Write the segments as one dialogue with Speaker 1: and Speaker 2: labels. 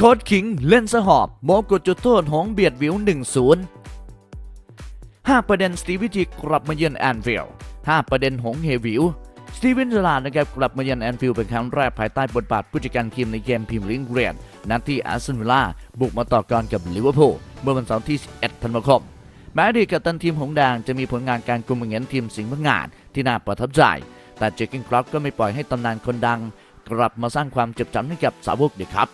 Speaker 1: โค้ดคิงเล่นสหอบโมกดจุดโทษหงเบียดวิว 1-0 5 ประเด็นสตีวิจีกลับมาเยือนแอนฟิลด์5ประเด็นหงเฮวิวสตีเวนเจอราดนะครับกลับมาเยือนแอนฟิลด์เป็นครั้งแรกภายใต้บทบาทผู้จัดการทีมในเกมพรีเมียร์ลีกเรียนนัดที่อาร์เซนวิลล่าบุกมาต่อกรกับลิเวอร์พูลเมื่อวันเสาร์ที่ 11 ธันวาคมแม้ดีกัปตันทีมหงแดงจะมีผลงานการกุมเงินทีมสิงห์พังงานที่น่าประทับใจ แต่เจคกินครอปก็ไม่ปล่อยให้ตำนานคนดัง กลับมาสร้างความเจ็บจำให้กับสาวกเด็กครับ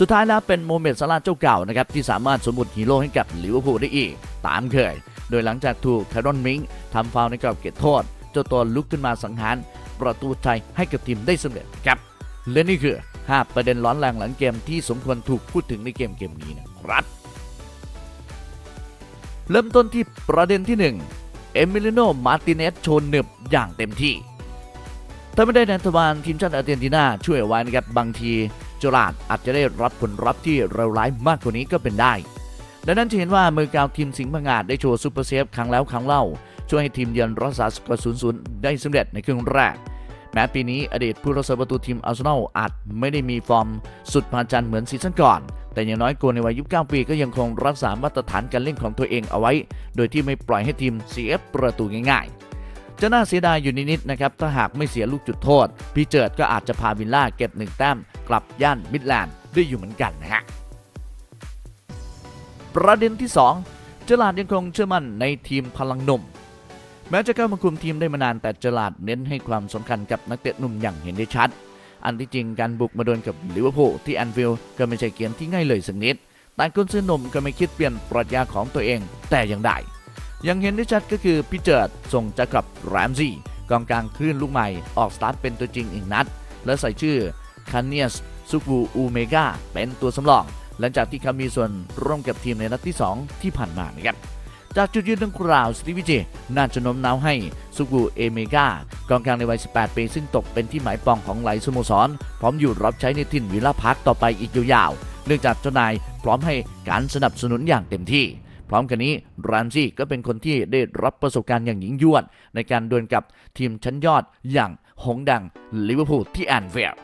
Speaker 1: สุดท้ายแล้วเป็นโมเมดซาลาห์เจ้าเก่านะครับที่สามารถสมบุตฮีโร่ให้กับลิเวอร์พูลได้อีก ตามเคย โดยหลังจากถูกไทรอนมิงทำฟาวล์ในกรอบเขตโทษ เจ้าตัวลุกขึ้นมาสังหาร ประตูใจให้กับทีมได้สำเร็จครับและนี่คือ 5 ประเด็นร้อนแรงหลังเกมที่สมควรถูกพูดถึงในเกมเกมนี้นะครับ เริ่มต้นที่ประเด็นที่ 1 เอมิลิโน มาร์ติเนสโชนหนึบอย่างเต็มที่ถ้าไม่ได้นันทบาลทีมชาติอาร์เจนตินาช่วยไว้นะครับบางที จลาดอาจจะได้รับผลรับที่เลวร้ายมากกว่านี้ก็เป็นได้ ดังนั้นจะเห็นว่ามือกาวทีมสิงห์พังงาดได้โชว์ซูเปอร์เซฟครั้งแล้วครั้งเล่า ช่วยให้ทีมเยือนรักษาสกอร์0 0ได้สำเร็จในครึ่งแรก แม้ปีนี้อดีตผู้รักษาประตูทีมอาร์เซนอลอาจไม่ได้มีฟอร์มสุดพาจันเหมือนซีซั่นก่อน แต่อย่างน้อยโกในวัย 29 ปีก็ยังคงรักษามาตรฐานการเล่นของตัวเองเอาไว้ โดยที่ไม่ปล่อยให้ทีมเสียประตูง่าย จะน่าเสียดายอยู่นิดๆนะครับ ถ้าหากไม่เสียลูกจุดโทษ พี่เจิดก็อาจจะพาวิลล่าเก็บหนึ่งแต้มกลับย่านมิดแลนด์ได้อยู่เหมือนกันนะฮะ ประเด็นที่ 2 เจอราดยังคงเชื่อมั่นในทีมพลังหนุ่ม แม้จะเข้ามาคุมทีมได้มานานแต่เจอราดเน้นให้ความสำคัญกับนักเตะหนุ่มอย่างเห็นได้ชัด อันที่จริงการบุกมาโดนกับลิเวอร์พูลที่แอนฟิลด์ก็ไม่ใช่เกมที่ง่ายเลยสักนิดแต่กุนซือหนุ่มก็ไม่คิดเปลี่ยนปรัชญาของตัวเองแต่อย่างใด ยังเห็นได้ชัดก็คือพี่เจิดส่งจะกับแรมซี่กองกลางคลื่นลูกใหม่ออกสตาร์ทเป็นตัวจริงอีกนัด และใส่ชื่อคาเนียสซุกูอูเมกาเป็นตัวสำรอง หลังจากที่เขามีส่วนร่วมกับทีมในนัดที่ 2 ที่ผ่านมานะครับจากจุดยืนดังกล่าวสตีวิเจน่าจะโน้มน้าวให้ซุกูเอเมกากองกลางในวัย 18 ปี ซึ่งตกเป็นที่หมายปองของหลายสโมสร พร้อมอยู่รับใช้ในถิ่นวิลล่าพาร์คต่อไปอีกยาวๆเนื่องจากเจ้านายพร้อมให้การสนับสนุนอย่างเต็มที่ พร้อมกันนี้แรมซี่ก็เป็นคนที่ได้รับประสบการณ์อย่างยิ่งยวด ในการดวลกับทีมชั้นยอดอย่างหงดังลิเวอร์พูลที่แอนฟิลด์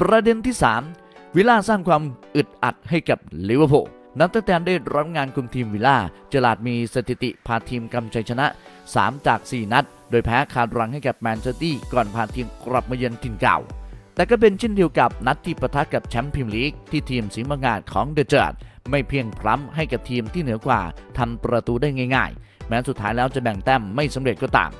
Speaker 1: ประเด็นที่ 3 วิลล่าสร้างความอึดอัดให้กับลิเวอร์พูลนับตั้งแต่ได้รับงานคุมทีมวิลล่าเจอราดมีสถิติพาทีมกำชัยชนะ 3 จาก 4 นัด โดยแพ้ขาดรังให้กับแมนเชสเตอร์ก่อนพาทีมกลับมาเยือนถิ่นเก่า แต่ก็เป็นเช่นเดียวกับนัดที่ปะทะกับแชมป์พรีเมียร์ลีกที่ทีมสิงห์บังงาดของเดอะเจิร์ด ไม่เพียงพล้ำให้กับทีมที่เหนือกว่าทำประตูได้ง่าย ๆ แม้สุดท้ายแล้วจะแบ่งแต้มไม่สำเร็จก็ตาม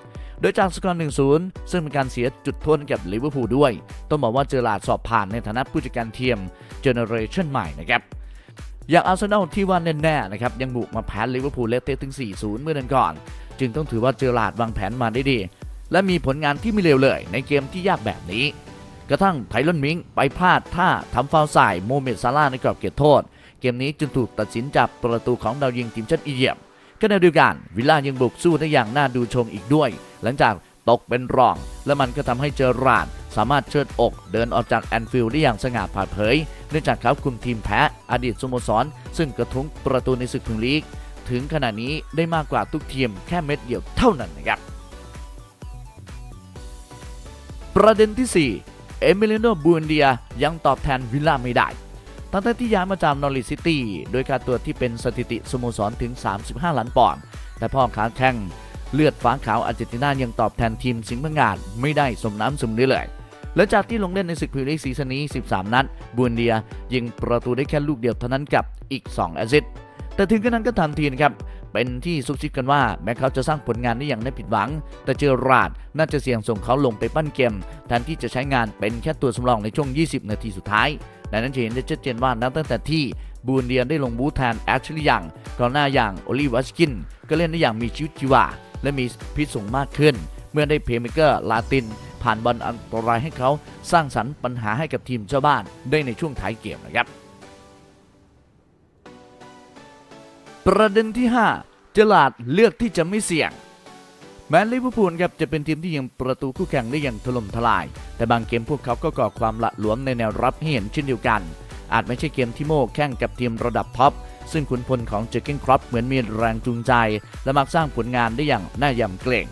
Speaker 1: โดยจากสกอร์ 1-0 ซึ่งเป็นการเสียจุดโทษกับลิเวอร์พูลด้วย ต้องบอกว่าเจอราดสอบผ่านในฐานะผู้จัดการทีมเจเนอเรชันใหม่นะครับอย่างอาร์เซนอลที่ว่าแน่ๆนะครับยังบุกมาแพ้ลิเวอร์พูลเละเทะถึง 4-0 เมื่อเดือนก่อน จึงต้องถือว่าเจอราดวางแผนมาได้ดี และมีผลงานที่ไม่เลวเลย ในเกมที่ยากแบบนี้ กระทั่งไทลอนมิงไปพลาดท่าทำฟาวล์ใส่โมเมดซาร่าในกรอบเขตโทษ เกมนี้จึงถูกตัดสินจากประตูของดาวยิงทีมชาติอียิปต์ขณะเดียวกันวิลล่ายังบุกสู้ได้อย่างน่าดูชมอีกด้วย หลังจากตกเป็นรอง และมันก็ทำให้เจอราดสามารถเชิดอกเดินออกจากแอนฟิลด์ได้อย่างสง่าผ่าเผย เนื่องจากเขาคุมทีมแพ้อดีตสโมสร ซึ่งกระทุ้งประตูในศึกพรีเมียร์ลีก ถึงขณะนี้ได้มากกว่าทุกทีมแค่เม็ดเดียวเท่านั้นนะครับ ประเด็นที่ 4 เอมิลิโนบูนเดียยังตอบแทนวิลล่าไม่ได้ ทั้งๆที่ย้ายมาจากนอริซิตี้โดยค่าตัวที่เป็นสถิติสโมสรถึง 35 ล้านปอนด์แต่พ่อขาแข่งเลือดฟ้าขาวอาร์เจนตินายังตอบแทนทีมสิงห์พังงาดไม่ได้สมน้ำสมเนื้อเลยและจากที่ลงเล่นในศึกพรีเมียร์ลีกซีซั่นนี้ 13 นัดบูนเดียยิงประตูได้แค่ลูกเดียวเท่านั้นกับอีก 2 แอสซิสต์แต่ถึงกระนั้นก็ทันทีนะครับ เป็นที่ซุกซิบกันว่าแม้เขาจะสร้างผลงานได้อย่างน่าผิดหวัง แต่เจอราดน่าจะเสี่ยงส่งเขาลงไปปั้นเกมแทนที่จะใช้งานเป็นแค่ตัวสำรองในช่วง 20 นาทีสุดท้ายดังนั้นจะเห็นได้ชัดเจนว่านับตั้งแต่ที่บูนเดียนได้ลงบูธแทนแอชลีย์ยังก่อนหน้าอย่างโอลิวัชกิน ก็เล่นได้อย่างมีชีวิตชีวาและมีพิษสงมากขึ้น เมื่อได้เพย์เมเกอร์ลาติน ผ่านบอลอันตรายให้เขาสร้างสรรค์ปัญหาให้กับทีมเจ้าบ้านได้ในช่วงท้ายเกมนะครับ ประเด็นที่ 5 เจอราดเลือกที่จะไม่เสี่ยง แม้ลิเวอร์พูลครับจะเป็นทีมที่ยิงประตูคู่แข่งได้อย่างถล่มทลาย แต่บางเกมพวกเขาก็ก่อความละหลวมในแนวรับให้เห็นเช่นเดียวกัน อาจไม่ใช่เกมที่โม่แข่งกับทีมระดับท็อปซึ่งขุนพลของเจอเกนครอปเหมือนมีแรงจูงใจ และมักสร้างผลงานได้อย่างน่ายำเกรง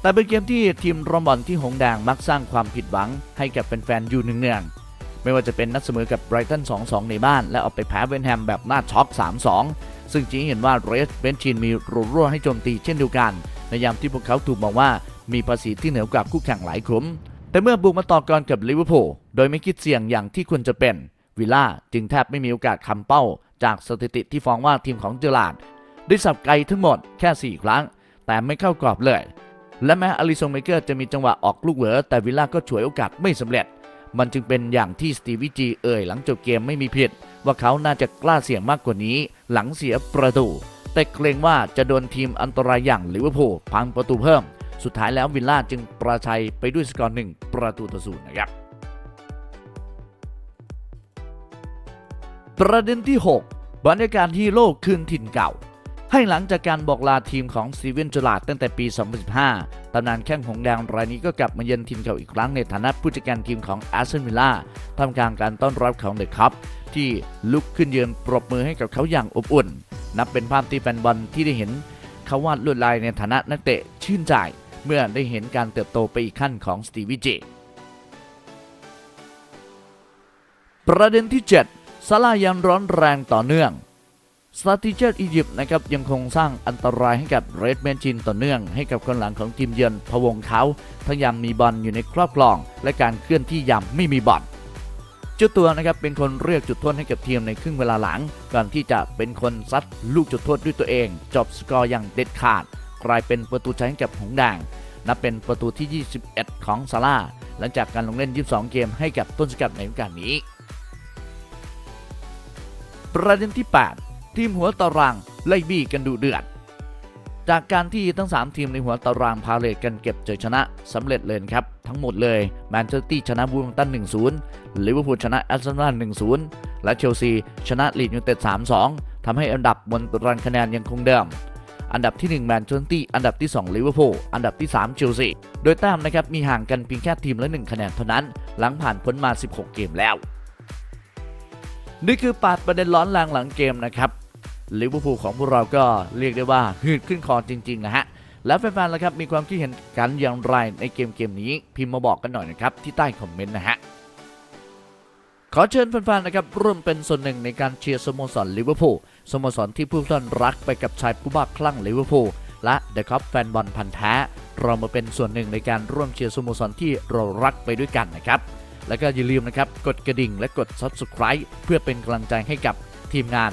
Speaker 1: แต่เป็นเกมที่ทีมรอมบอลที่หงแดงมักสร้างความผิดหวังให้กับแฟนๆอยู่เนืองๆไม่ว่าจะเป็นนัดเสมอกับไบรตัน 2-2 ในบ้าน และเอาไปแพ้เวนแฮมแบบน่าช็อก 3-2 ซึ่งจริงเห็นว่าเรสเบนชินมีรูรั่วให้โจมตีเช่นเดียวกัน ในยามที่พวกเขาถูกมองว่ามีภาษีที่เหนือกว่าคู่แข่งหลายคุ้ม แต่เมื่อบุกมาต่อกรกับลิเวอร์พูลโดยไม่คิดเสี่ยงอย่างที่ควรจะเป็นวิลล่าจึงแทบไม่มีโอกาสคำเป้า จากสถิติที่ฟ้องว่าทีมของเจอราร์ดได้สับไกลทั้งหมดแค่ 4 ครั้ง แต่ไม่เข้ากรอบเลย และแม้อลิซงเมเกอร์จะมีจังหวะออกลูกเหวอแต่วิลล่าก็ฉวยโอกาสไม่สำเร็จ มันจึงเป็นอย่างที่สตีวิจีเอ่ยหลังจบเกมไม่มีผิด ว่าเขาน่าจะกล้าเสี่ยงมากกว่านี้ หลังเสียประตู แต่เกรงว่าจะโดนทีมอันตรายอย่างลิเวอร์พูลพังประตูเพิ่ม สุดท้ายแล้ววิลล่าจึงประชัยไปด้วยสกอร์หนึ่งประตูต่อศูนย์นะครับ ประเด็นที่ 6 บรรยากาศฮีโร่คืนถิ่นเก่า ให้หลังจากการบอกลาทีมของซีเวนจลาดตั้งแต่ปี 2015 ตำนานแข้งหงแดงรายนี้ก็กลับมาเยือนทีมเก่าอีกครั้งในฐานะผู้จัดการทีมของอาร์เซนวิลล่าทำกลางการต้อนรับของเดอะคัพที่ลุกขึ้นยืนปรบมือให้กับเขาอย่างอบอุ่น นับเป็นภาพที่แฟนบอลที่ได้เห็นเขาวาดลวดลายในฐานะนักเตะชื่นใจ เมื่อได้เห็นการเติบโตไปอีกขั้นของสตีวิเจประเด็นที่7ซาลายังร้อนแรงต่อเนื่อง สตาติเจอร์อียิปต์นะครับยังคงสร้างอันตรายให้กับเรดแมนชินต่อเนื่องให้กับคนหลังของทีมเยือนพวงเขาทั้งยามมีบอลอยู่ในครอบครอง และการเคลื่อนที่ยามไม่มีบอลเจ้าตัวนะครับเป็นคนเรียกจุดโทษให้กับทีมในครึ่งเวลาหลัง ก่อนที่จะเป็นคนซัดลูกจุดโทษด้วยตัวเอง จบสกอร์อย่างเด็ดขาด กลายเป็นประตูชัยให้กับหงส์แดงนับเป็นประตูที่ 21 ของซาร่าหลังจากการลงเล่น 22 เกมให้กับต้นสกัดในฤดูกาลนี้ ประเด็นที่ 8 ทีมหัวตารางไล่บี้กันดูเดือด จากการที่ทั้ง 3 ทีมในหัวตารางพาเลทกันเก็บเจอชนะสำเร็จเลยครับ ทั้งหมดเลยแมนเชสเตอร์ชนะบูลตัน 1-0 ลิเวอร์พูลชนะแอสตันวิลล่า1-0 และเชลซีชนะลีดยูไนเต็ด 3-2ทำให้อันดับบนตารางคะแนนยังคงเดิมอันดับที่1แมนเชสเตอร์อันดับที่2ลิเวอร์พูลอันดับที่3เชลซีโดยแต้มนะครับมีห่างกันเพียงแค่ทีมละ 1 คะแนนเท่านั้น หลังผ่านพ้นมา 16 เกมแล้ว นี่คือปาดประเด็นร้อนแรงหลังเกมนะครับ ลิเวอร์พูลของพวกเราก็เรียกได้ว่าหืดขึ้นคอจริงๆนะฮะแล้วแฟนๆล่ะครับมีความคิดเห็นกันอย่างไรในเกมเกมนี้ พิมพ์มาบอกกันหน่อยนะครับที่ใต้คอมเมนต์นะฮะขอเชิญแฟนๆนะครับร่วมเป็นส่วนหนึ่งในการเชียร์สโมสรลิเวอร์พูลสโมสรที่ผู้ท่านรักไปกับชายผู้บ้าคลั่งลิเวอร์พูลและเดอะคัพแฟนบอลพันธ์แท้เรามาเป็นส่วนหนึ่งในการร่วมเชียร์สโมสรที่เรารักไปด้วยกันนะครับ แล้วก็อย่าลืมนะครับกดกระดิ่งและกด Subscribe เพื่อเป็นกำลังใจให้กับทีมงาน